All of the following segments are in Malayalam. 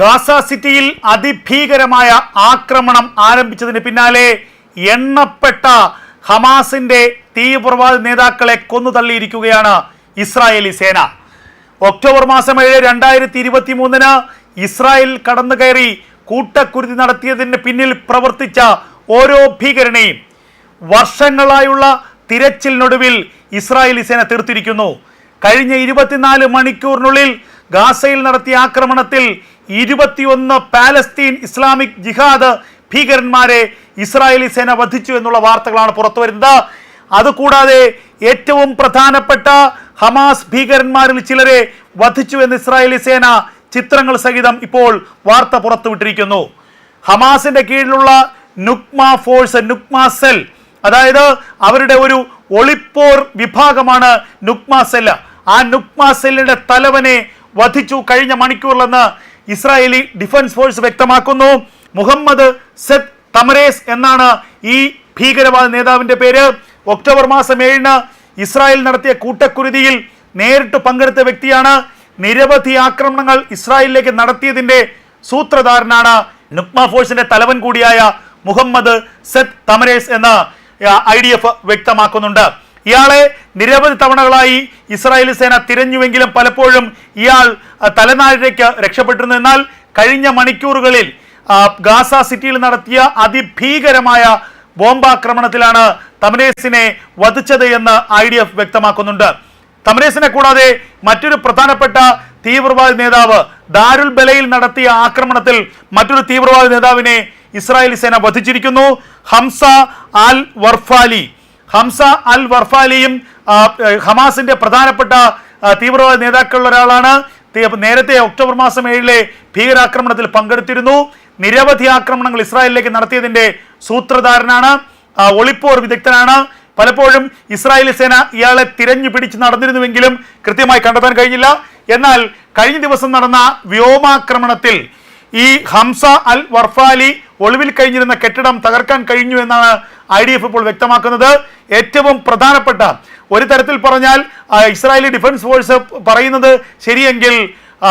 ഗാസ സിറ്റിയിൽ അതിഭീകരമായ ആക്രമണം ആരംഭിച്ചതിന് പിന്നാലെ എണ്ണപ്പെട്ട ഹമാസിന്റെ തീവ്രവാദ നേതാക്കളെ കൊന്നുതള്ളിയിരിക്കുകയാണ് ഇസ്രായേലി സേന. ഒക്ടോബർ മാസം ഏഴ് രണ്ടായിരത്തി ഇരുപത്തി മൂന്നിന് ഇസ്രായേൽ കടന്നു കയറി കൂട്ടക്കുരുതി നടത്തിയതിന് പിന്നിൽ പ്രവർത്തിച്ച ഓരോ ഭീകരനെയും വർഷങ്ങളായുള്ള തിരച്ചിലിനൊടുവിൽ ഇസ്രായേലി സേന തീർത്തിരിക്കുന്നു. കഴിഞ്ഞ ഇരുപത്തിനാല് മണിക്കൂറിനുള്ളിൽ ഗാസയിൽ നടത്തിയ ആക്രമണത്തിൽ ഇരുപത്തിയൊന്ന് പാലസ്തീൻ ഇസ്ലാമിക് ജിഹാദ് ഭീകരന്മാരെ ഇസ്രായേലി സേന വധിച്ചു എന്നുള്ള വാർത്തകളാണ് പുറത്തു വരുന്നത് അതുകൂടാതെ ഏറ്റവും പ്രധാനപ്പെട്ട ഹമാസ് ഭീകരന്മാരിൽ ചിലരെ വധിച്ചു എന്ന് ഇസ്രായേലി സേന ചിത്രങ്ങൾ സഹിതം ഇപ്പോൾ വാർത്ത പുറത്തുവിട്ടിരിക്കുന്നു. ഹമാസിന്റെ കീഴിലുള്ള നുക്മ ഫോഴ്സ് നുക്മ സെൽ അതായത് അവരുടെ ഒരു ഒളിപ്പോർ വിഭാഗമാണ് നുക്മ സെല്ല് ആ നുക്മ സെല്ലിന്റെ തലവനെ വധിച്ചു കഴിഞ്ഞ മണിക്കൂറിലെന്ന് ഇസ്രായേലി ഡിഫൻസ് ഫോഴ്സ് വ്യക്തമാക്കുന്നു. മുഹമ്മദ് സെത് തമരേസ് എന്നാണ് ഈ ഭീകരവാദ നേതാവിന്റെ പേര്. ഒക്ടോബർ മാസം ഏഴിന് ഇസ്രായേൽ നടത്തിയ കൂട്ടക്കുരുതിയിൽ നേരിട്ട് പങ്കെടുത്ത വ്യക്തിയാണ്. നിരവധി ആക്രമണങ്ങൾ ഇസ്രായേലിലേക്ക് നടത്തിയതിന്റെ സൂത്രധാരനാണ് നുക്മ ഫോഴ്സിന്റെ തലവൻ കൂടിയായ മുഹമ്മദ് സെത് തമരേസ് എന്ന് ഐ വ്യക്തമാക്കുന്നുണ്ട്. ഇയാളെ നിരവധി തവണകളായി ഇസ്രായേലി സേന തിരഞ്ഞുവെങ്കിലും പലപ്പോഴും ഇയാൾ തലനാരിലേക്ക് രക്ഷപ്പെട്ടിരുന്നു. എന്നാൽ കഴിഞ്ഞ മണിക്കൂറുകളിൽ ഗാസ സിറ്റിയിൽ നടത്തിയ അതിഭീകരമായ ബോംബാക്രമണത്തിലാണ് തമരേസിനെ വധിച്ചത് എന്ന് ഐ ഡി എഫ് വ്യക്തമാക്കുന്നുണ്ട്. തമരേസിനെ കൂടാതെ മറ്റൊരു പ്രധാനപ്പെട്ട തീവ്രവാദി നേതാവ് ദാരുൽ ബലയിൽ നടത്തിയ ആക്രമണത്തിൽ മറ്റൊരു തീവ്രവാദി നേതാവിനെ ഇസ്രായേലി സേന വധിച്ചിരിക്കുന്നു. Hamza al Warfali Hamza al വർഫാലിയും ഹമാസിന്റെ പ്രധാനപ്പെട്ട തീവ്രവാദ നേതാക്കളിൽ ഒരാളാണ്. നേരത്തെ ഒക്ടോബർ മാസം ഏഴിലെ ഭീകരാക്രമണത്തിൽ പങ്കെടുത്തിരുന്നു. നിരവധി ആക്രമണങ്ങൾ ഇസ്രായേലിലേക്ക് നടത്തിയതിന്റെ സൂത്രധാരനാണ്. ഒളിപ്പോർ വിദഗ്ധനാണ്. പലപ്പോഴും ഇസ്രായേലി സേന ഇയാളെ തിരഞ്ഞു പിടിച്ച് നടന്നിരുന്നുവെങ്കിലും കൃത്യമായി കണ്ടെത്താൻ കഴിഞ്ഞില്ല. എന്നാൽ കഴിഞ്ഞ ദിവസം നടന്ന വ്യോമാക്രമണത്തിൽ ഈ ഹംസ അൽ വർഫാലി ഒളിവിൽ കഴിഞ്ഞിരുന്ന കെട്ടിടം തകർക്കാൻ കഴിഞ്ഞു എന്നാണ് ഐ ഡി എഫ് ഇപ്പോൾ വ്യക്തമാക്കുന്നത്. ഏറ്റവും പ്രധാനപ്പെട്ട ഒരു തരത്തിൽ പറഞ്ഞാൽ ഇസ്രായേലി ഡിഫൻസ് ഫോഴ്സ് പറയുന്നത് ശരിയെങ്കിൽ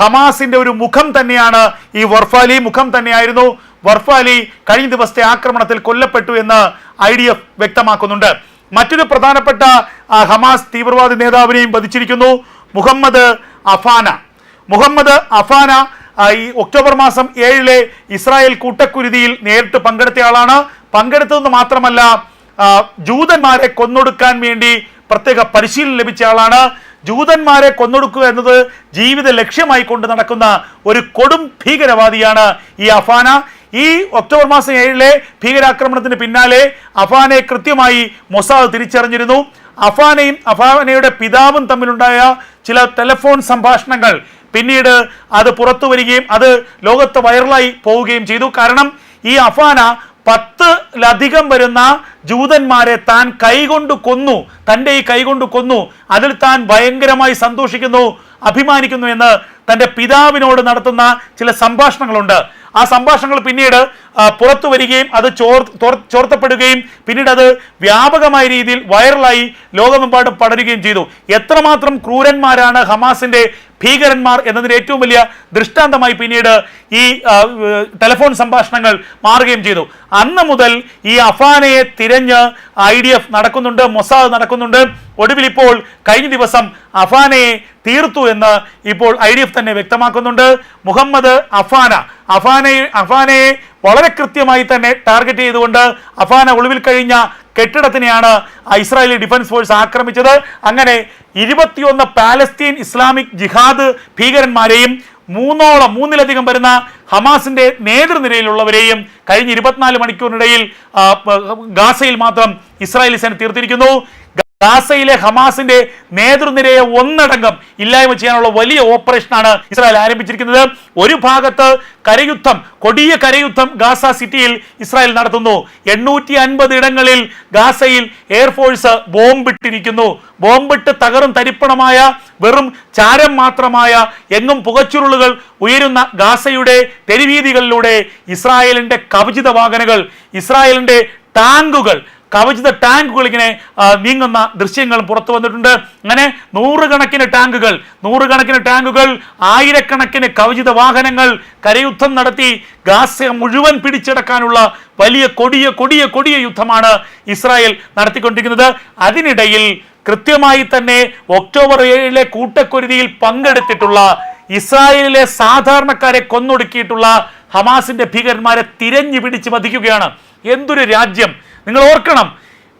ഹമാസിന്റെ ഒരു മുഖം തന്നെയാണ് ഈ വർഫാലി മുഖം തന്നെയായിരുന്നു. വർഫാലി കഴിഞ്ഞ ദിവസത്തെ ആക്രമണത്തിൽ കൊല്ലപ്പെട്ടു എന്ന് ഐ ഡി എഫ് വ്യക്തമാക്കുന്നുണ്ട്. മറ്റൊരു പ്രധാനപ്പെട്ട ഹമാസ് തീവ്രവാദി നേതാവിനെയും വധിച്ചിരിക്കുന്നു മുഹമ്മദ് അഫാന. മുഹമ്മദ് അഫാന ഈ ഒക്ടോബർ മാസം ഏഴിലെ ഇസ്രായേൽ കൂട്ടക്കുരുതിയിൽ നേരിട്ട് പങ്കെടുത്തയാളാണ് പങ്കെടുത്തതെന്ന് മാത്രമല്ല ജൂതന്മാരെ കൊന്നൊടുക്കാൻ വേണ്ടി പ്രത്യേക പരിശീലനം ലഭിച്ച ആളാണ്. ജൂതന്മാരെ കൊന്നൊടുക്കുക എന്നത് ജീവിത ലക്ഷ്യമായി കൊണ്ട് നടക്കുന്ന ഒരു കൊടും ഭീകരവാദിയാണ് ഈ അഫാന. ഈ ഒക്ടോബർ മാസം ഏഴിലെ ഭീകരാക്രമണത്തിന് പിന്നാലെ അഫാനെ കൃത്യമായി മൊസാദ് തിരിച്ചറിഞ്ഞിരുന്നു. അഫാനയും അഫാനയുടെ പിതാവും തമ്മിലുണ്ടായ ചില ടെലിഫോൺ സംഭാഷണങ്ങൾ പിന്നീട് അത് പുറത്തു വരികയും അത് ലോകത്ത് വൈറലായി പോവുകയും ചെയ്തു. കാരണം ഈ അഫാന പത്തിലധികം വരുന്ന ജൂതന്മാരെ താൻ കൈകൊണ്ട് കൊന്നു. തന്റെ ഈ കൈകൊണ്ട് കൊന്നു. അതിൽ താൻ ഭയങ്കരമായി സന്തോഷിക്കുന്നു അഭിമാനിക്കുന്നു എന്ന് തന്റെ പിതാവിനോട് നടത്തുന്ന ചില സംഭാഷണങ്ങളുണ്ട്. ആ സംഭാഷണങ്ങൾ പിന്നീട് പുറത്തു വരികയും അത് ചോർ ചോർത്തപ്പെടുകയും പിന്നീട് അത് വ്യാപകമായ രീതിയിൽ വൈറലായി ലോകമെമ്പാടും പടരുകയും ചെയ്തു. എത്രമാത്രം ക്രൂരന്മാരാണ് ഹമാസിന്റെ ഭീകരന്മാർ എന്നതിന് ഏറ്റവും വലിയ ദൃഷ്ടാന്തമായി പിന്നീട് ഈ ടെലിഫോൺ സംഭാഷണങ്ങൾ മാറുകയും ചെയ്തു. അന്ന് മുതൽ ഈ അഫാനയെ തിരഞ്ഞ് ഐ ഡി എഫ് നടക്കുന്നുണ്ട് മൊസാദ് നടക്കുന്നുണ്ട്. ഒടുവിൽ ഇപ്പോൾ കഴിഞ്ഞ ദിവസം അഫാനയെ തീർത്തു എന്ന് ഇപ്പോൾ ഐ ഡി എഫ് തന്നെ വ്യക്തമാക്കുന്നുണ്ട്. മുഹമ്മദ് അഫാന അഫാനയെ അഫാനയെ വളരെ കൃത്യമായി തന്നെ ടാർഗറ്റ് ചെയ്തുകൊണ്ട് അഫാന ഒളിവിൽ കഴിഞ്ഞ കെട്ടിടത്തിനെയാണ് ഇസ്രായേലി ഡിഫൻസ് ഫോഴ്സ് ആക്രമിച്ചത്. അങ്ങനെ ഇരുപത്തിയൊന്ന് പാലസ്തീൻ ഇസ്ലാമിക് ജിഹാദ് ഭീകരന്മാരെയും മൂന്നോളം മൂന്നിലധികം വരുന്ന ഹമാസിന്റെ നേതൃനിരയിലുള്ളവരെയും കഴിഞ്ഞ ഇരുപത്തിനാല് മണിക്കൂറിനിടയിൽ ഗാസയിൽ മാത്രം ഇസ്രായേലി സേന തീർത്തിരിക്കുന്നു. ഗാസയിലെ ഹമാസിന്റെ നേതൃനിരയെ ഒന്നടങ്കം ഇല്ലായ്മ ചെയ്യാനുള്ള വലിയ ഓപ്പറേഷനാണ് ഇസ്രായേൽ ആരംഭിച്ചിരിക്കുന്നത്. ഒരു ഭാഗത്ത് കരയുദ്ധം കൊടിയ കരയുദ്ധം ഗാസ സിറ്റിയിൽ ഇസ്രായേൽ നടത്തുന്നു. എണ്ണൂറ്റി അൻപത് ഇടങ്ങളിൽ ഗാസയിൽ എയർഫോഴ്സ് ബോംബിട്ടിരിക്കുന്നു. ബോംബിട്ട് തകറും തരിപ്പണമായ വെറും ചാരം മാത്രമായ എങ്ങും പുകച്ചുരുളുകൾ ഉയരുന്ന ഗാസയുടെ തെരുവീതികളിലൂടെ ഇസ്രായേലിന്റെ കവചിത വാഹനങ്ങൾ ഇസ്രായേലിന്റെ ടാങ്കുകൾ കവചിത ടാങ്കുകൾ ഇങ്ങനെ നീങ്ങുന്ന ദൃശ്യങ്ങളും പുറത്തു വന്നിട്ടുണ്ട്. അങ്ങനെ നൂറുകണക്കിന് ടാങ്കുകൾ നൂറുകണക്കിന് ടാങ്കുകൾ ആയിരക്കണക്കിന് കവചിത വാഹനങ്ങൾ കരയുദ്ധം നടത്തി ഗാസ മുഴുവൻ പിടിച്ചെടുക്കാനുള്ള വലിയ കൊടിയ കൊടിയ കൊടിയ യുദ്ധമാണ് ഇസ്രായേൽ നടത്തിക്കൊണ്ടിരിക്കുന്നത്. അതിനിടയിൽ കൃത്യമായി തന്നെ ഒക്ടോബർ ഏഴിലെ കൂട്ടക്കുരുതിയിൽ പങ്കെടുത്തിട്ടുള്ള ഇസ്രായേലിലെ സാധാരണക്കാരെ കൊന്നൊടുക്കിയിട്ടുള്ള ഹമാസിന്റെ ഭീകരന്മാരെ തിരഞ്ഞു പിടിച്ച് വധിക്കുകയാണ്. എന്തൊരു രാജ്യം നിങ്ങൾ ഓർക്കണം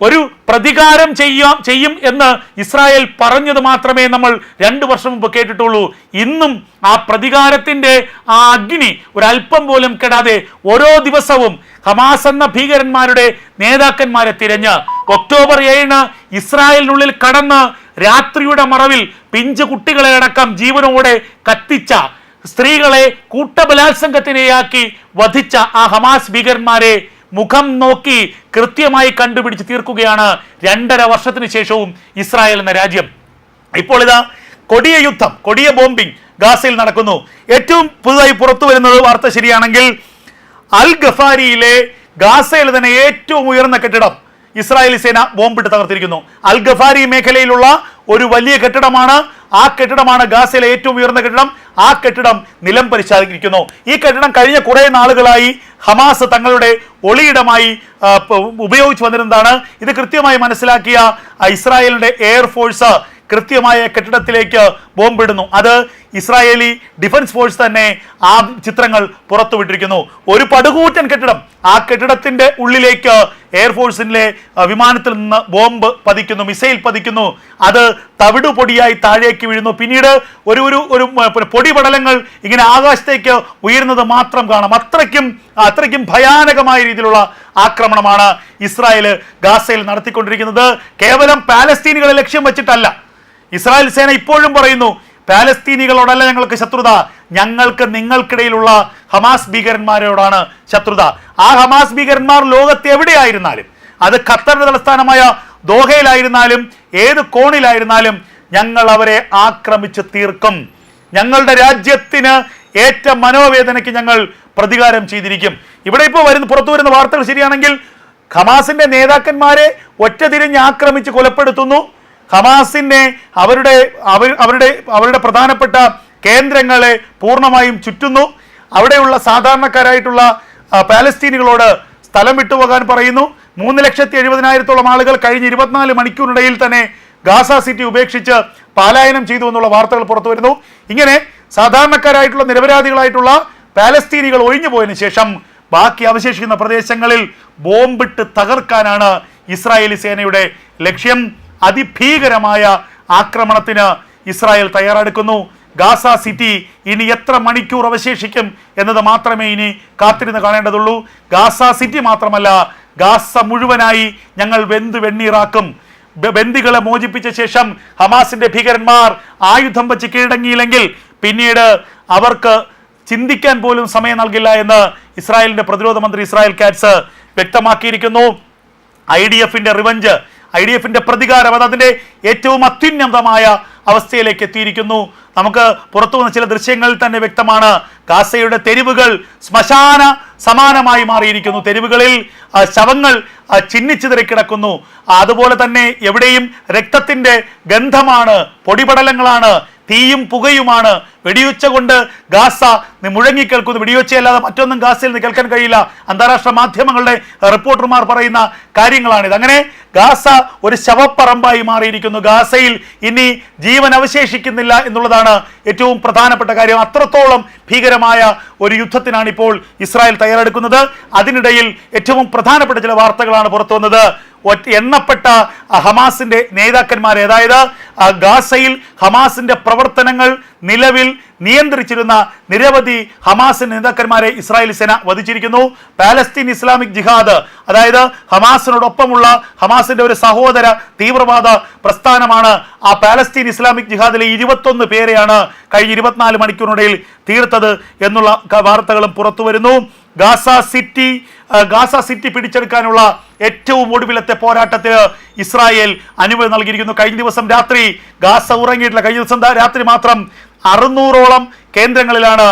ഒരു പ്രതികാരം ചെയ്യാം ചെയ്യും എന്ന് ഇസ്രായേൽ പറഞ്ഞത് മാത്രമേ നമ്മൾ രണ്ട് വർഷം മുമ്പ് കേട്ടിട്ടുള്ളൂ. ഇന്നും ആ പ്രതികാരത്തിന്റെ ആ അഗ്നി ഒരല്പം പോലും കെടാതെ ഓരോ ദിവസവും ഹമാസ് എന്ന ഭീകരന്മാരുടെ നേതാക്കന്മാരെ തിരഞ്ഞ് ഒക്ടോബർ ഏഴിന് ഇസ്രായേലിനുള്ളിൽ കടന്ന് രാത്രിയുടെ മറവിൽ പിഞ്ചു കുട്ടികളെ അടക്കം ജീവനോടെ കത്തിച്ച സ്ത്രീകളെ കൂട്ടബലാത്സംഗത്തിനെയാക്കി വധിച്ച ആ ഹമാസ് ഭീകരന്മാരെ മുഖം നോക്കി കൃത്യമായി കണ്ടുപിടിച്ച് തീർക്കുകയാണ് രണ്ടര വർഷത്തിന് ശേഷവും ഇസ്രായേൽ എന്ന രാജ്യം. ഇപ്പോൾ ഇതാ കൊടിയ യുദ്ധം കൊടിയ ബോംബിംഗ് ഗാസയിൽ നടക്കുന്നു. ഏറ്റവും പുതുതായി പുറത്തു വരുന്നത് വാർത്ത ശരിയാണെങ്കിൽ അൽ ഗഫാരിയിലെ ഗാസയിൽ തന്നെ ഏറ്റവും ഉയർന്ന കെട്ടിടം ഇസ്രായേലി സേന ബോംബിട്ട് തകർത്തിരിക്കുന്നു. അൽ ഗഫാരി മേഖലയിലുള്ള ഒരു വലിയ കെട്ടിടമാണ്. ആ കെട്ടിടമാണ് ഗാസയിലെ ഏറ്റവും ഉയർന്ന കെട്ടിടം. ആ കെട്ടിടം നിലം പരിശാലിക്കുന്നു ഈ കെട്ടിടം കഴിഞ്ഞ കുറെ നാളുകളായി ഹമാസ് തങ്ങളുടെ ഒളിയിടമായി ഉപയോഗിച്ചു വന്നിരുന്നതാണ്. ഇത് കൃത്യമായി മനസ്സിലാക്കിയ ഇസ്രായേലിന്റെ എയർഫോഴ്സ് കൃത്യമായ കെട്ടിടത്തിലേക്ക് ബോംബിടുന്നു. അത് ഇസ്രായേലി ഡിഫൻസ് ഫോഴ്സ് തന്നെ ആ ചിത്രങ്ങൾ പുറത്തുവിട്ടിരിക്കുന്നു. ഒരു പടുകൂറ്റൻ കെട്ടിടം ആ കെട്ടിടത്തിന്റെ ഉള്ളിലേക്ക് എയർഫോഴ്സിന്റെ വിമാനത്തിൽ നിന്ന് ബോംബ് പതിക്കുന്നു മിസൈൽ പതിക്കുന്നു. അത് തവിട് പൊടിയായി താഴേക്ക് വീഴുന്നു. പിന്നീട് ഒരു ഒരു ഒരു പൊടിപടലങ്ങൾ ഇങ്ങനെ ആകാശത്തേക്ക് ഉയരുന്നത് മാത്രം കാണാം. അത്രയ്ക്കും അത്രയ്ക്കും ഭയാനകമായ രീതിയിലുള്ള ആക്രമണമാണ് ഇസ്രായേൽ ഗാസയിൽ നടത്തിക്കൊണ്ടിരിക്കുന്നത്. കേവലം പാലസ്തീനികളെ ലക്ഷ്യം വെച്ചിട്ടല്ല. ഇസ്രായേൽ സേന ഇപ്പോഴും പറയുന്നു പാലസ്തീനികളോടല്ല ഞങ്ങൾക്ക് ശത്രുത. ഞങ്ങൾക്ക് നിങ്ങൾക്കിടയിലുള്ള ഹമാസ് ഭീകരന്മാരോടാണ് ശത്രുത. ആ ഹമാസ് ഭീകരന്മാർ ലോകത്ത് എവിടെയായിരുന്നാലും അത് ഖത്തറിന്റെ തലസ്ഥാനമായ ദോഹയിലായിരുന്നാലും ഏത് കോണിലായിരുന്നാലും ഞങ്ങൾ അവരെ ആക്രമിച്ച് തീർക്കും. ഞങ്ങളുടെ രാജ്യത്തിന് ഏറ്റ മനോവേദനയ്ക്ക് ഞങ്ങൾ പ്രതികാരം ചെയ്തിരിക്കും. ഇവിടെ ഇപ്പോൾ വരുന്ന പുറത്തു വരുന്ന വാർത്തകൾ ശരിയാണെങ്കിൽ ഹമാസിന്റെ നേതാക്കന്മാരെ ഒറ്റ തിരിഞ്ഞ് ആക്രമിച്ച് കൊലപ്പെടുത്തുന്നു. ഹമാസിനെ അവരുടെ അവരുടെ അവരുടെ പ്രധാനപ്പെട്ട കേന്ദ്രങ്ങളെ പൂർണമായും ചുറ്റുന്നു. അവിടെയുള്ള സാധാരണക്കാരായിട്ടുള്ള പാലസ്തീനികളോട് സ്ഥലം വിട്ടുപോകാൻ പറയുന്നു. മൂന്ന് ലക്ഷത്തി എഴുപതിനായിരത്തോളം ആളുകൾ കഴിഞ്ഞ ഇരുപത്തിനാല് മണിക്കൂറിനിടയിൽ തന്നെ ഗാസ സിറ്റി ഉപേക്ഷിച്ച് പാലായനം ചെയ്തു എന്നുള്ള വാർത്തകൾ പുറത്തു വരുന്നു. ഇങ്ങനെ സാധാരണക്കാരായിട്ടുള്ള നിരപരാധികളായിട്ടുള്ള പാലസ്തീനികൾ ഒഴിഞ്ഞു പോയതിനു ശേഷം ബാക്കി അവശേഷിക്കുന്ന പ്രദേശങ്ങളിൽ ബോംബിട്ട് തകർക്കാനാണ് ഇസ്രായേലി സേനയുടെ ലക്ഷ്യം. അതിഭീകരമായ ആക്രമണത്തിന് ഇസ്രായേൽ തയ്യാറെടുക്കുന്നു. ഗാസ സിറ്റി ഇനി എത്ര മണിക്കൂർ അവശേഷിക്കും എന്നത് മാത്രമേ ഇനി കാത്തിരുന്ന് കാണേണ്ടതുള്ളൂ. ഗാസ സിറ്റി മാത്രമല്ല ഗാസ മുഴുവനായി ഞങ്ങൾ വെന്ത് വെണ്ണീറാക്കും. ബന്ദികളെ മോചിപ്പിച്ച ശേഷം ഹമാസിന്റെ ഭീകരന്മാർ ആയുധം വച്ച് കീഴടങ്ങിയില്ലെങ്കിൽ പിന്നീട് അവർക്ക് ചിന്തിക്കാൻ പോലും സമയം നൽകില്ല എന്ന് ഇസ്രായേലിന്റെ പ്രതിരോധ മന്ത്രി ഇസ്രായേൽ കാറ്റ്സ് വ്യക്തമാക്കിയിരിക്കുന്നു. ഐ ഡി എഫിന്റെ റിവഞ്ച് ഐ ഡി എഫിന്റെ പ്രതികാരം അത് അതിന്റെ ഏറ്റവും അത്യുന്നതമായ അവസ്ഥയിലേക്ക് എത്തിയിരിക്കുന്നു. നമുക്ക് പുറത്തു വന്ന ചില ദൃശ്യങ്ങളിൽ തന്നെ വ്യക്തമാണ്. ഗാസയുടെ തെരുവുകൾ ശ്മശാന സമാനമായി മാറിയിരിക്കുന്നു. തെരുവുകളിൽ ശവങ്ങൾ ചിന്നിച്ചിതറി കിടക്കുന്നു അതുപോലെ തന്നെ എവിടെയും രക്തത്തിന്റെ ഗന്ധമാണ് പൊടിപടലങ്ങളാണ് തീയും പുകയുമാണ്. വെടിയുച്ച കൊണ്ട് ഗാസ. മുഴങ്ങിക്കേൾക്കുന്നു വെടിയുച്ചയല്ലാതെ മറ്റൊന്നും ഗാസയിൽ നിന്ന് കേൾക്കാൻ കഴിയില്ല. അന്താരാഷ്ട്ര മാധ്യമങ്ങളുടെ റിപ്പോർട്ടർമാർ പറയുന്ന കാര്യങ്ങളാണിത്. അങ്ങനെ ഗാസ ഒരു ശവപ്പറമ്പായി മാറിയിരിക്കുന്നു. ഗാസയിൽ ഇനി ജീവൻ അവശേഷിക്കുന്നില്ല എന്നുള്ളതാണ് ഏറ്റവും പ്രധാനപ്പെട്ട കാര്യം. അത്രത്തോളം ഭീകരമായ ഒരു യുദ്ധത്തിനാണ് ഇപ്പോൾ ഇസ്രായേൽ തയ്യാറെടുക്കുന്നത്. അതിനിടയിൽ ഏറ്റവും പ്രധാനപ്പെട്ട ചില വാർത്തകളാണ് പുറത്തു വന്നത് ഒറ്റ എണ്ണപ്പെട്ട ഹമാസിന്റെ നേതാക്കന്മാർ അതായത് ഗാസയിൽ ഹമാസിന്റെ പ്രവർത്തനങ്ങൾ നിലവിൽ നിയന്ത്രിച്ചിരുന്ന നിരവധി ഹമാസിന്റെ നേതാക്കന്മാരെ ഇസ്രായേൽ സേന വധിച്ചിരിക്കുന്നു. പാലസ്തീൻ ഇസ്ലാമിക് ജിഹാദ് അതായത് ഹമാസിനോടൊപ്പമുള്ള ഹമാസിന്റെ ഒരു സഹോദര തീവ്രവാദ പ്രസ്ഥാനമാണ് ആ പാലസ്തീൻ ഇസ്ലാമിക് ജിഹാദിലെ ഇരുപത്തൊന്ന് പേരെയാണ് കഴിഞ്ഞ ഇരുപത്തിനാല് മണിക്കൂറിനിടയിൽ തീർത്തത് എന്നുള്ള വാർത്തകളും പുറത്തു വരുന്നു ഗാസ സിറ്റി ഗാസ സിറ്റി പിടിച്ചെടുക്കാനുള്ള ഏറ്റവും ഒടുവിലത്തെ പോരാട്ടത്തിന് ഇസ്രായേൽ അനുമതി നൽകിയിരിക്കുന്നു. കഴിഞ്ഞ ദിവസം രാത്രി ഗാസ ഉറങ്ങിയിട്ടില്ല. കഴിഞ്ഞ ദിവസം രാത്രി മാത്രം അറുന്നൂറോളം കേന്ദ്രങ്ങളിലാണ്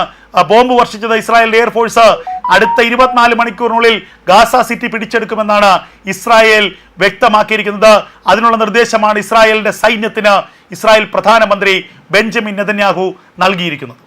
ബോംബ് വർഷിച്ചത് ഇസ്രായേൽ എയർഫോഴ്സ് അടുത്ത ഇരുപത്തിനാല് മണിക്കൂറിനുള്ളിൽ ഗാസ സിറ്റി പിടിച്ചെടുക്കുമെന്നാണ് ഇസ്രായേൽ വ്യക്തമാക്കിയിരിക്കുന്നത്. അതിനുള്ള നിർദ്ദേശമാണ് ഇസ്രായേലിന്റെ സൈന്യത്തിന് ഇസ്രായേൽ പ്രധാനമന്ത്രി ബെഞ്ചമിൻ നെതന്യാഹു നൽകിയിരിക്കുന്നത്.